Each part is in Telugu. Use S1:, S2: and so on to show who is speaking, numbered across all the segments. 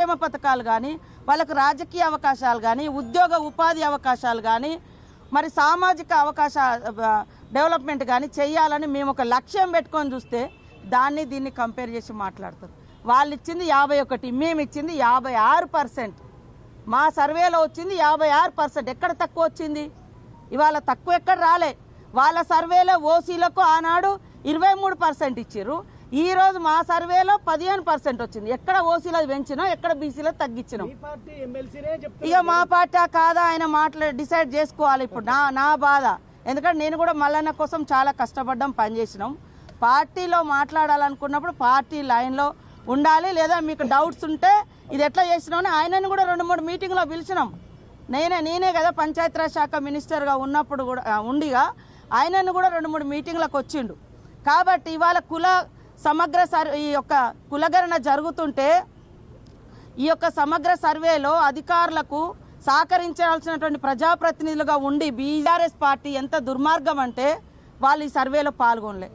S1: సంక్షేమ పథకాలు కానీ వాళ్ళకు రాజకీయ అవకాశాలు కానీ ఉద్యోగ ఉపాధి అవకాశాలు కానీ మరి సామాజిక అవకాశ డెవలప్మెంట్ కానీ చేయాలని మేము ఒక లక్ష్యం పెట్టుకొని చూస్తే దాన్ని దీన్ని కంపేర్ చేసి మాట్లాడుతారు. వాళ్ళు ఇచ్చింది యాభై ఒకటి మేము ఇచ్చింది యాభై ఆరు పర్సెంట్. మా సర్వేలో వచ్చింది యాభై ఆరు పర్సెంట్. ఎక్కడ తక్కువ వచ్చింది? ఇవాళ తక్కువ ఎక్కడ రాలే. వాళ్ళ సర్వేలో ఓసీలకు ఆనాడు ఇరవై మూడు పర్సెంట్ ఇచ్చారు ఈ రోజు మా సర్వేలో పదిహేను పర్సెంట్ వచ్చింది. ఎక్కడ ఓసీలో పెంచినాం ఎక్కడ బీసీలో తగ్గించినాం. ఇక మా పార్టీ కాదా? ఆయన మాట్లాడి డిసైడ్ చేసుకోవాలి ఇప్పుడు. నా నా బాధ. ఎందుకంటే నేను కూడా మల్లన్న కోసం చాలా కష్టపడ్డాం పనిచేసినాం పార్టీలో మాట్లాడాలనుకున్నప్పుడు పార్టీ లైన్లో ఉండాలి. లేదా మీకు డౌట్స్ ఉంటే ఇది ఎట్లా చేసినామని ఆయనను కూడా రెండు మూడు మీటింగ్లో పిలిచినాం. నేనే నేనే కదా పంచాయతీరాజ్ శాఖ మినిస్టర్గా ఉన్నప్పుడు కూడా ఉండిగా. ఆయనను కూడా రెండు మూడు మీటింగ్లకు వచ్చిండు. కాబట్టి ఇవాళ కుల సమగ్ర సర్ ఈ యొక్క కులగణన జరుగుతుంటే ఈ యొక్క సమగ్ర సర్వేలో అధికారులకు సహకరించాల్సినటువంటి ప్రజాప్రతినిధులుగా ఉండి బీఆర్ఎస్ పార్టీ ఎంత దుర్మార్గం అంటే వాళ్ళు ఈ సర్వేలో పాల్గొనలే.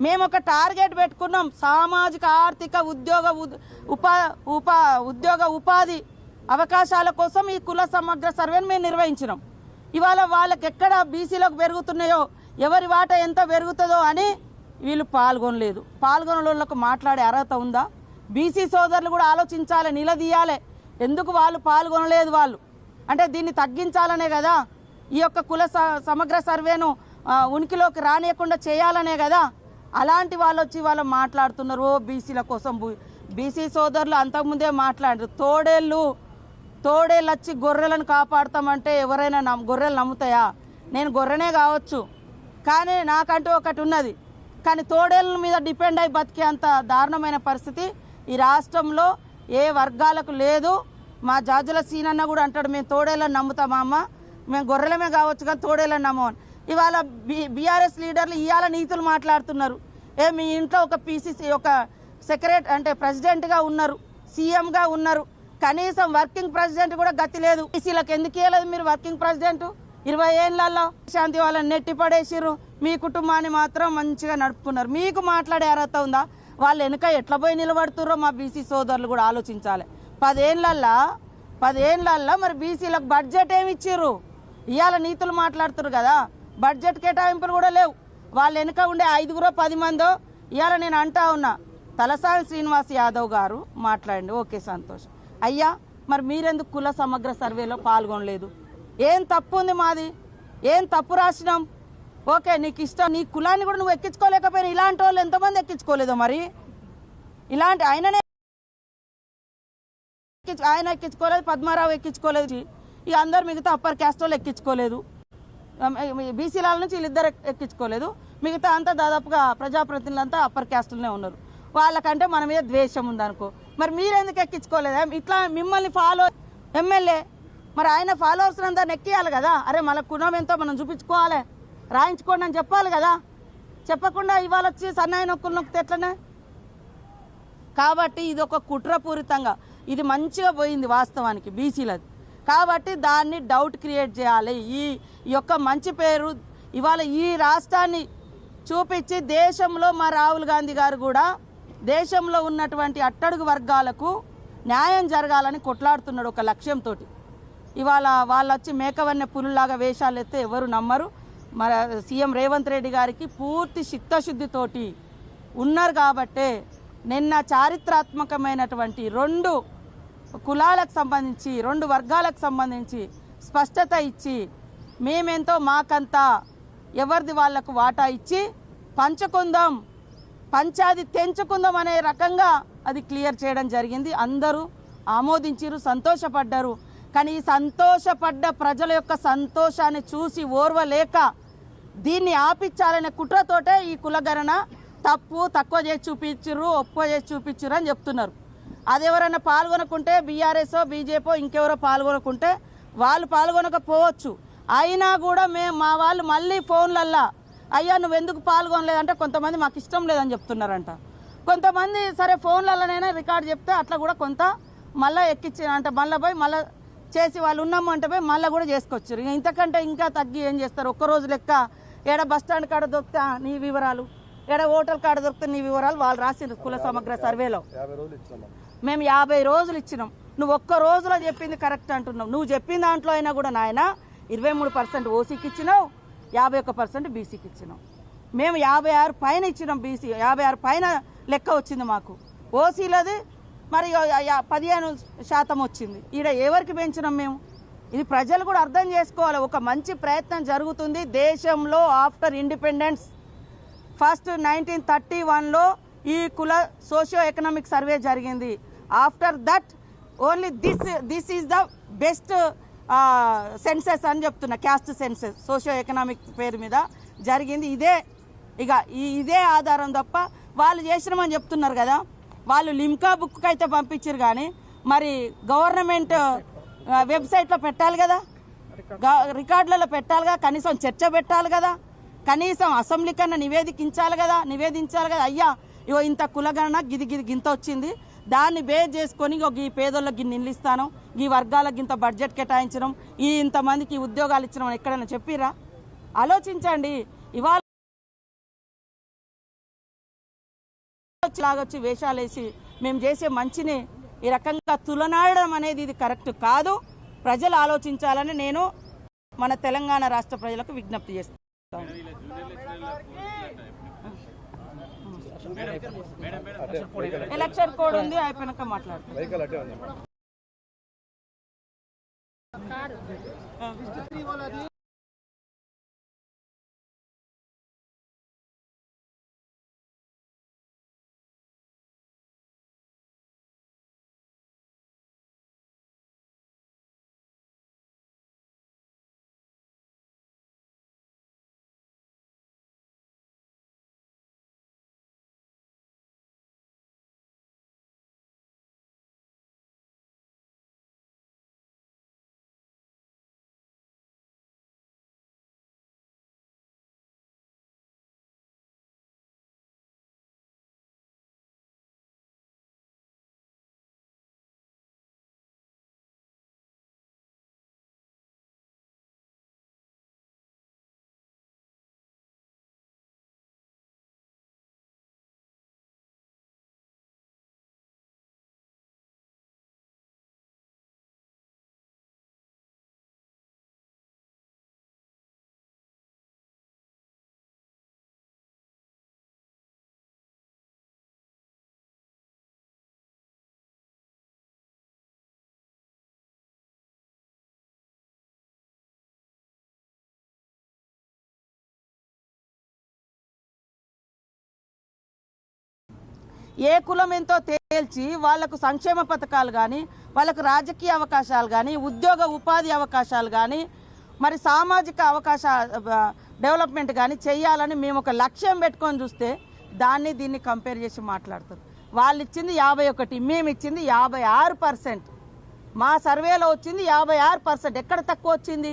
S1: మేము ఒక టార్గెట్ పెట్టుకున్నాం. సామాజిక ఆర్థిక ఉద్యోగ ఉద్- ఉపా ఉపా ఉద్యోగ ఉపాధి అవకాశాల కోసం ఈ కుల సమగ్ర సర్వేను మేము నిర్వహించినాం. ఇవాళ వాళ్ళకి ఎక్కడ బీసీలకు పెరుగుతున్నాయో ఎవరి వాట ఎంత పెరుగుతుందో అని వీళ్ళు పాల్గొనలేదు. పాల్గొనలకు మాట్లాడే అర్హత ఉందా? బీసీ సోదరులు కూడా ఆలోచించాలి నిలదీయాలి. ఎందుకు వాళ్ళు పాల్గొనలేదు వాళ్ళు? అంటే దీన్ని తగ్గించాలనే కదా? ఈ యొక్క కుల స- సమగ్ర సర్వేను ఉనికిలోకి రానియకుండా చేయాలనే కదా? అలాంటి వాళ్ళు వచ్చి వాళ్ళు మాట్లాడుతున్నారు. ఓ బీసీల కోసం బీసీ సోదరులు అంతకుముందే మాట్లాడారు. తోడేళ్ళు తోడేళ్ళు వచ్చి గొర్రెలను కాపాడతామంటే ఎవరైనా నమ్ గొర్రెలు నమ్ముతాయా? నేను గొర్రెనే కావచ్చు. కానీ నాకంటూ ఒకటి ఉన్నది. కానీ తోడేళ్ళ మీద డిపెండ్ అయి బతికే అంత దారుణమైన పరిస్థితి ఈ రాష్ట్రంలో ఏ వర్గాలకు లేదు. మా జాజుల సీనన్న కూడా అంటాడు మేము తోడేళ్ళని నమ్ముతామా అమ్మ. మేము గొర్రెలమే కావచ్చు కానీ తోడేళ్ళని నమ్మని ఇవాళ బి బీఆర్ఎస్ లీడర్లు ఇవాళ నీతులు మాట్లాడుతున్నారు. ఏ మీ ఇంట్లో ఒక పీసీసీ ఒక సెక్రటరీ అంటే ప్రెసిడెంట్గా ఉన్నారు సీఎంగా ఉన్నారు. కనీసం వర్కింగ్ ప్రెసిడెంట్ కూడా గతి లేదు. బీసీలకు ఎందుకు ఇవ్వలేదు మీరు వర్కింగ్ ప్రెసిడెంట్? ఇరవై ఏళ్ళల్లో శాంతి వాళ్ళని నెట్టి పడేసిర్రు. మీ కుటుంబాన్ని మాత్రం మంచిగా నడుపుకున్నారు మీకు మాట్లాడే అర్హత ఉందా? వాళ్ళు వెనుక ఎట్లా పోయి నిలబడుతుర్రో మా బీసీ సోదరులు కూడా ఆలోచించాలి. పదేళ్ళల్లో పదేళ్ళల్లో మరి బీసీలకు బడ్జెట్ ఏమి ఇచ్చిర్రు? ఇవాళ నీతులు మాట్లాడుతురు కదా. బడ్జెట్ కేటాయింపులు కూడా లేవు. వాళ్ళు వెనుక ఉండే ఐదుగురో పది మందో ఇవాళ నేను అంటా ఉన్నా. తలసాని శ్రీనివాస్ యాదవ్ గారు మాట్లాడండి. ఓకే సంతోషం. అయ్యా మరి మీరెందుకు కుల సమగ్ర సర్వేలో పాల్గొనలేదు? ఏం తప్పు ఉంది మాది? ఏం తప్పు రాసినాం? ఓకే నీకు ఇష్టం నీ కులాన్ని కూడా నువ్వు ఎక్కించుకోలేకపోయినా ఇలాంటి వాళ్ళు ఎంతమంది ఎక్కించుకోలేదో మరి? ఇలాంటి ఆయననే ఎక్కించు- ఆయన ఎక్కించుకోలేదు పద్మారావు ఎక్కించుకోలేదు ఇక అందరు మిగతా అప్పర్ క్యాస్ట్ వాళ్ళు ఎక్కించుకోలేదు. బీసీల నుంచి వీళ్ళిద్దరు ఎక్కించుకోలేదు. మిగతా అంతా దాదాపుగా ప్రజాప్రతినిధులంతా అప్పర్ క్యాస్ట్లోనే ఉన్నారు. వాళ్ళకంటే మన మీద ద్వేషం ఉందనుకో. మరి మీరెందుకు ఎక్కించుకోలేదా? ఇట్లా మిమ్మల్ని ఫాలో ఎమ్మెల్యే మరి ఆయన ఫాలోవర్స్ అంతా నెక్కియాలి కదా? అరే మన కుణం ఎంతో మనం చూపించుకోవాలి. రాయించుకోండి అని చెప్పాలి కదా? చెప్పకుండా ఇవాళ వచ్చి సన్నాయి నొక్కులు నొక్కితే ఎట్లనే? కాబట్టి ఇది ఒక కుట్రపూరితంగా ఇది మంచిగా పోయింది వాస్తవానికి బీసీలది. కాబట్టి దాన్ని డౌట్ క్రియేట్ చేయాలి. ఈ యొక్క మంచి పేరు ఇవాళ ఈ రాష్ట్రాన్ని చూపించి దేశంలో మా రాహుల్ గాంధీ గారు కూడా దేశంలో ఉన్నటువంటి అట్టడుగు వర్గాలకు న్యాయం జరగాలని కొట్లాడుతున్నాడు ఒక లక్ష్యంతో ఇవాళ వాళ్ళు వచ్చి మేకవన్నె పులులాగా వేషాలు ఎత్తే ఎవరు నమ్మరు. మన సీఎం రేవంత్ రెడ్డి గారికి పూర్తి చిత్తశుద్ధితోటి ఉన్నారు కాబట్టే నిన్న చారిత్రాత్మకమైనటువంటి రెండు కులాలకు సంబంధించి రెండు వర్గాలకు సంబంధించి స్పష్టత ఇచ్చి మేమెంతో మాకంతా ఎవరిది వాళ్ళకు వాటా ఇచ్చి పంచుకుందాం పంచాది తెంచుకుందాం అనే రకంగా అది క్లియర్ చేయడం జరిగింది. అందరూ ఆమోదించారు సంతోషపడ్డారు. కానీ ఈ సంతోషపడ్డ ప్రజల యొక్క సంతోషాన్ని చూసి ఓర్వలేక దీన్ని ఆపించాలనే కుట్రతోటే ఈ కులగణన తప్పు తక్కువ చేసి చూపించరు ఒప్పువ చేసి చూపించరు అని చెప్తున్నారు. అది ఎవరైనా పాల్గొనకుంటే బీఆర్ఎస్ఓ బీజేపీ ఇంకెవరో పాల్గొనకుంటే వాళ్ళు పాల్గొనకపోవచ్చు. అయినా కూడా మేము మా వాళ్ళు మళ్ళీ ఫోన్లల్లా అయ్యా నువ్వు ఎందుకు పాల్గొనలేదంటే కొంతమంది మాకు ఇష్టం లేదని చెప్తున్నారంట. కొంతమంది సరే ఫోన్లలోనైనా రికార్డ్ చెప్తే అట్లా కూడా కొంత మళ్ళీ ఎక్కించి అంటే మళ్ళీ పోయి మళ్ళీ చేసి వాళ్ళు ఉన్నాము అంటే పోయి మళ్ళీ కూడా చేసుకొచ్చారు. ఇక ఇంతకంటే ఇంకా తగ్గి ఏం చేస్తారు? ఒక్క రోజు లెక్క ఏడ బస్ స్టాండ్ కాడ దొరికితే నీ వివరాలు ఏడ హోటల్ కాడ దొరికితే నీ వివరాలు వాళ్ళు రాసిండ్రు కుల సమగ్ర సర్వేలో. మేము యాభై రోజులు ఇచ్చినాం. నువ్వు ఒక్క రోజులో చెప్పింది కరెక్ట్ అంటున్నావు. నువ్వు చెప్పిన దాంట్లో అయినా కూడా నాయన ఇరవై మూడు పర్సెంట్ ఓసీకి ఇచ్చినావు యాభై ఒక్క పర్సెంట్ బీసీకి ఇచ్చినాం మేము యాభై ఆరు పైన ఇచ్చినాం బీసీ యాభై ఆరు పైన లెక్క వచ్చింది మాకు. ఓసీలది మరి యా- పదిహేను శాతం వచ్చింది. ఈడ ఎవరికి పెంచినాం మేము? ఇది ప్రజలు కూడా అర్థం చేసుకోవాలి. ఒక మంచి ప్రయత్నం జరుగుతుంది దేశంలో after independence. First nineteen thirty వన్లో ఈ కుల సోషియో ఎకనామిక్ సర్వే జరిగింది. After that only this this is the best census అని చెప్తున్నా క్యాస్ట్ సెన్సెస్ సోషియో ఎకనామిక్ పేరు మీద జరిగింది ఇదే. ఇక ఈ ఇదే ఆధారం తప్ప వాళ్ళు చేసినామని చెప్తున్నారు కదా. వాళ్ళు లిమ్కా బుక్ అయితే పంపించారు కానీ మరి గవర్నమెంట్ వెబ్సైట్లో పెట్టాలి కదా? గా- రికార్డులలో పెట్టాలిగా కనీసం చర్చ పెట్టాలి కదా? కనీసం అసెంబ్లీ కన్నా నివేదికించాలి కదా? నివేదించాలి కదా? అయ్యా ఇగో ఇంత కులగణన గిది గిది గింత వచ్చింది. దాన్ని బేస్ చేసుకొని ఈ పేదోళ్ళకి నిలిస్తాను ఈ వర్గాలకు ఇంత బడ్జెట్ కేటాయించడం. ఈ ఇంతమందికి ఉద్యోగాలు ఇచ్చడం ఎక్కడైనా చెప్పిరా ఆలోచించండి. ఇవాళ వచ్చి లాగొచ్చి వేషాలు వేసి మేము చేసే మంచిని ఈ రకంగా తులనాడడం అనేది ఇది కరెక్ట్ కాదు. ప్రజలు ఆలోచించాలని నేను మన తెలంగాణ రాష్ట్ర ప్రజలకు విజ్ఞప్తి చేస్తాను ఎలక్షన్ కోడ్ ఉంది అయిపోయినాక మాట్లాడతాం ఏ కులం ఎంతో తేల్చి వాళ్ళకు సంక్షేమ పథకాలు కానీ వాళ్ళకు రాజకీయ అవకాశాలు కానీ ఉద్యోగ ఉపాధి అవకాశాలు కానీ మరి సామాజిక అవకాశ డెవలప్మెంట్ కానీ చేయాలని మేము ఒక లక్ష్యం పెట్టుకొని చూస్తే దాన్ని దీన్ని కంపేర్ చేసి మాట్లాడతారు. వాళ్ళు ఇచ్చింది యాభై ఒకటి మేము ఇచ్చింది యాభై ఆరు పర్సెంట్. మా సర్వేలో వచ్చింది యాభై ఆరు పర్సెంట్. ఎక్కడ తక్కువ వచ్చింది?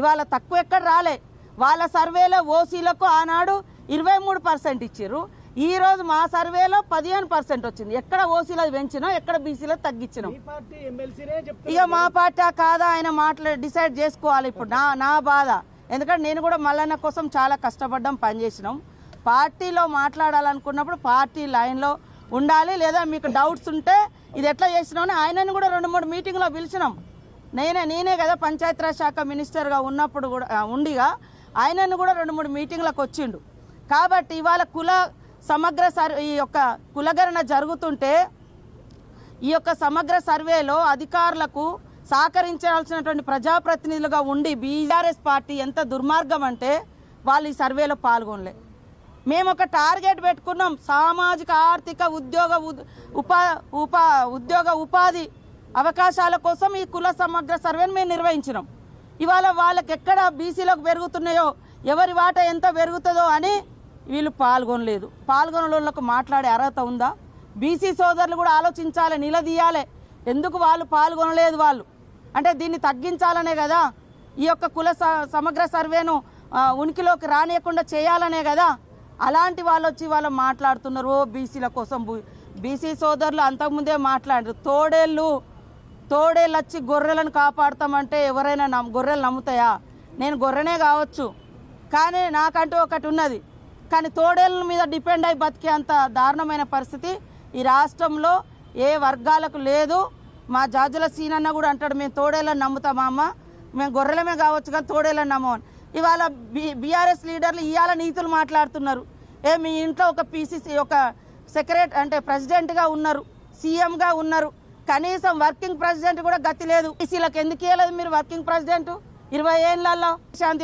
S1: ఇవాళ తక్కువ ఎక్కడ రాలే. వాళ్ళ సర్వేలో ఓసీలకు ఆనాడు ఇరవై మూడు పర్సెంట్ ఇచ్చారు ఈ రోజు మా సర్వేలో పదిహేను పర్సెంట్ వచ్చింది. ఎక్కడ ఓసీలో పెంచినాం ఎక్కడ బీసీలో తగ్గించినాం. ఇక మా పార్టీ కాదా ఆయన మాట్లా డిసైడ్ చేసుకోవాలి ఇప్పుడు. నా నా బాధ. ఎందుకంటే నేను కూడా మల్లన్న కోసం చాలా కష్టపడ్డాం పనిచేసినాం పార్టీలో మాట్లాడాలనుకున్నప్పుడు పార్టీ లైన్లో ఉండాలి. లేదా మీకు డౌట్స్ ఉంటే ఇది ఎట్లా చేసినామని ఆయనని కూడా రెండు మూడు మీటింగ్లో పిలిచినాం. నేనే నేనే కదా పంచాయతీరాజ్ శాఖ మినిస్టర్గా ఉన్నప్పుడు కూడా ఉండిగా. ఆయనను కూడా రెండు మూడు మీటింగ్లకు వచ్చిండు. కాబట్టి ఇవాళ కుల సమగ్ర సర్ ఈ యొక్క కులగణన జరుగుతుంటే ఈ యొక్క సమగ్ర సర్వేలో అధికారులకు సహకరించాల్సినటువంటి ప్రజాప్రతినిధులుగా ఉండి బీఆర్ఎస్ పార్టీ ఎంత దుర్మార్గం అంటే వాళ్ళు ఈ సర్వేలో పాల్గొనలే. మేము ఒక టార్గెట్ పెట్టుకున్నాం. సామాజిక ఆర్థిక ఉద్యోగ ఉద్- ఉపా ఉపా ఉద్యోగ ఉపాధి అవకాశాల కోసం ఈ కుల సమగ్ర సర్వేని మేము నిర్వహించినాం. ఇవాళ వాళ్ళకి ఎక్కడ బీసీలకు పెరుగుతున్నాయో ఎవరి వాట ఎంత పెరుగుతుందో అని వీళ్ళు పాల్గొనలేదు. పాల్గొనలకు మాట్లాడే అర్హత ఉందా? బీసీ సోదరులు కూడా ఆలోచించాలి నిలదీయాలి. ఎందుకు వాళ్ళు పాల్గొనలేదు వాళ్ళు? అంటే దీన్ని తగ్గించాలనే కదా? ఈ యొక్క కుల స- సమగ్ర సర్వేను ఉనికిలోకి రానియకుండా చేయాలనే కదా? అలాంటి వాళ్ళు వచ్చి వాళ్ళు మాట్లాడుతున్నారు. ఓ బీసీల కోసం బీసీ సోదరులు అంతకుముందే మాట్లాడారు. తోడేళ్ళు తోడేళ్ళు వచ్చి గొర్రెలను కాపాడతామంటే ఎవరైనా నమ్ గొర్రెలు నమ్ముతాయా? నేను గొర్రెనే కావచ్చు. కానీ నాకంటూ ఒకటి ఉన్నది. కానీ తోడేళ్ళ మీద డిపెండ్ అయి బతికే అంత దారుణమైన పరిస్థితి ఈ రాష్ట్రంలో ఏ వర్గాలకు లేదు. మా జాజుల సీనన్న కూడా అంటాడు మేము తోడేళ్ళని నమ్ముతామా అమ్మ. మేము గొర్రెలమే కావచ్చు కానీ తోడేళ్ళని నమ్మమని ఇవాళ బీ బీఆర్ఎస్ లీడర్లు ఇవాళ నీతులు మాట్లాడుతున్నారు. ఏ మీ ఇంట్లో ఒక పీసీసీ ఒక సెక్రటరీ అంటే ప్రెసిడెంట్గా ఉన్నారు సీఎంగా ఉన్నారు. కనీసం వర్కింగ్ ప్రెసిడెంట్ కూడా గతి లేదు. ఈసీలకు ఎందుకు ఇవ్వలేదు మీరు వర్కింగ్ ప్రెసిడెంట్? ఇరవై ఏళ్ళల్లో శాంతి